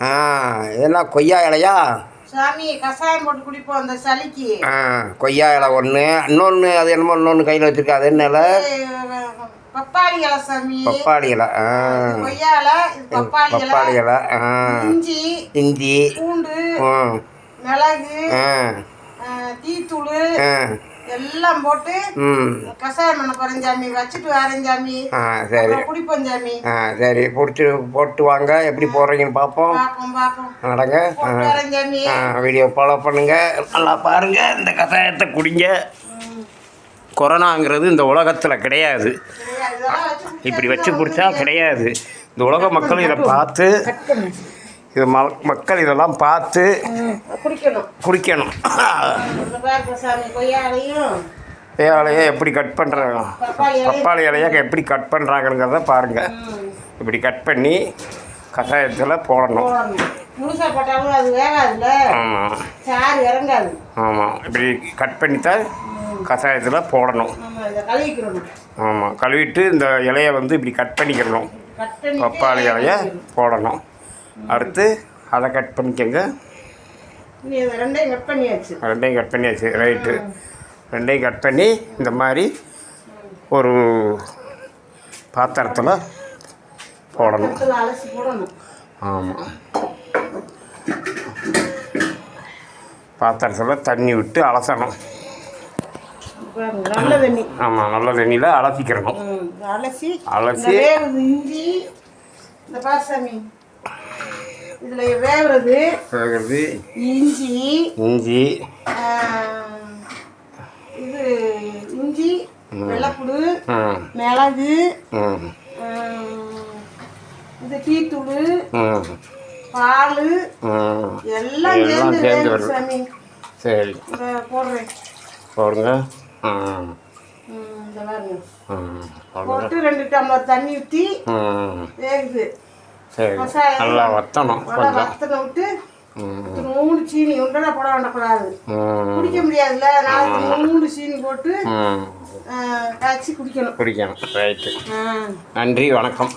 ஆ இதெல்லாம் கொய்யா இலையா? சாமி கஷாயம் போட்டு குடிப்போம் அந்த சளிக்கு. ஆ கொய்யா இலை ஒன்று இன்னொன்று அது என்னமோ இன்னொன்று கையில் வச்சுருக்கா. அது என்ன இலை? பப்பாளி இலை சாமி. பப்பாளி இலை ஆ. கொய்யா இலை பப்பாளி இலை. பப்பாளி இலை ஆ. இஞ்சி இஞ்சி. பூண்டு மிளகு ஆ. எல்லாம் போட்டு கஷாயம் பண்ண போறேன் சாமி வச்சுட்டு வரேன் சாமி. ஆ சரி. குடிப்போம் சாமி. ஆ சரி. பிடிச்சி போட்டு வாங்க. எப்படி போடுறீங்கன்னு பார்ப்போம். நடங்க. வீடியோ ஃபாலோ பண்ணுங்க. நல்லா பாருங்க. இந்த கஷாயத்தை குடிங்க. கொரோனாங்கிறது இந்த உலகத்தில் கிடையாது. இப்படி வச்சு குடிச்சா கிடையாது. இந்த உலக மக்கள் இதை பார்த்து இது ம மக்கள் இதெல்லாம் பார்த்து குடிக்கணும். இலையை எப்படி கட் பண்ணுறாங்க பப்பாளி இலையை எப்படி கட் பண்ணுறாங்கிறத பாருங்கள் இப்படி கட் பண்ணி கஷாயத்தில் போடணும். ஆமாம் இப்படி கட் பண்ணித்தான் கஷாயத்தில் போடணும். ஆமாம் கழுவிட்டு இந்த இலையை வந்து இப்படி கட் பண்ணிக்கிறணும். பப்பாளி இலையை போடணும். அடுத்து அதை கட் பண்ணிக்கோங்க. ரெண்டையும் கட் பண்ணியாச்சு. ரெண்டையும் கட் பண்ணியாச்சு. ரைட்டு ரெண்டையும் கட் பண்ணி இந்த மாதிரி ஒரு பாத்திரத்தில் போடணும். ஆமாம் பாத்திரத்தில் தண்ணி விட்டு அலசணும். நல்ல தண்ணி. ஆமாம் நல்ல தண்ணியில் அலசிக்கிறணும். அலசி அலசி. இஞ்சி இந்த பாசாமி இதில் வேவுறது வேகிறது இஞ்சி இஞ்சி. இது இஞ்சி வெள்ளைப்புடு மிளகு இது டீத்தூள் பால் எல்லாம் சேர்ந்து. சாமி. சரி. போடுறேன். போடுங்க. போட்டு ரெண்டு டம்ளர் தண்ணி ஊற்றி வேகுது. சரி. நல்லா வத்தணும் நல்லா கொஞ்சம். வத்தனை விட்டு ம். நூறு சீனி உண்டனா போட வேண்டக்கூடாது. குடிக்க முடியாதுல்ல நாளைக்கு நூறு சீனி போட்டு காய்ச்சி குடிக்கணும். குடிக்கணும். ரைட்டு. நன்றி வணக்கம்.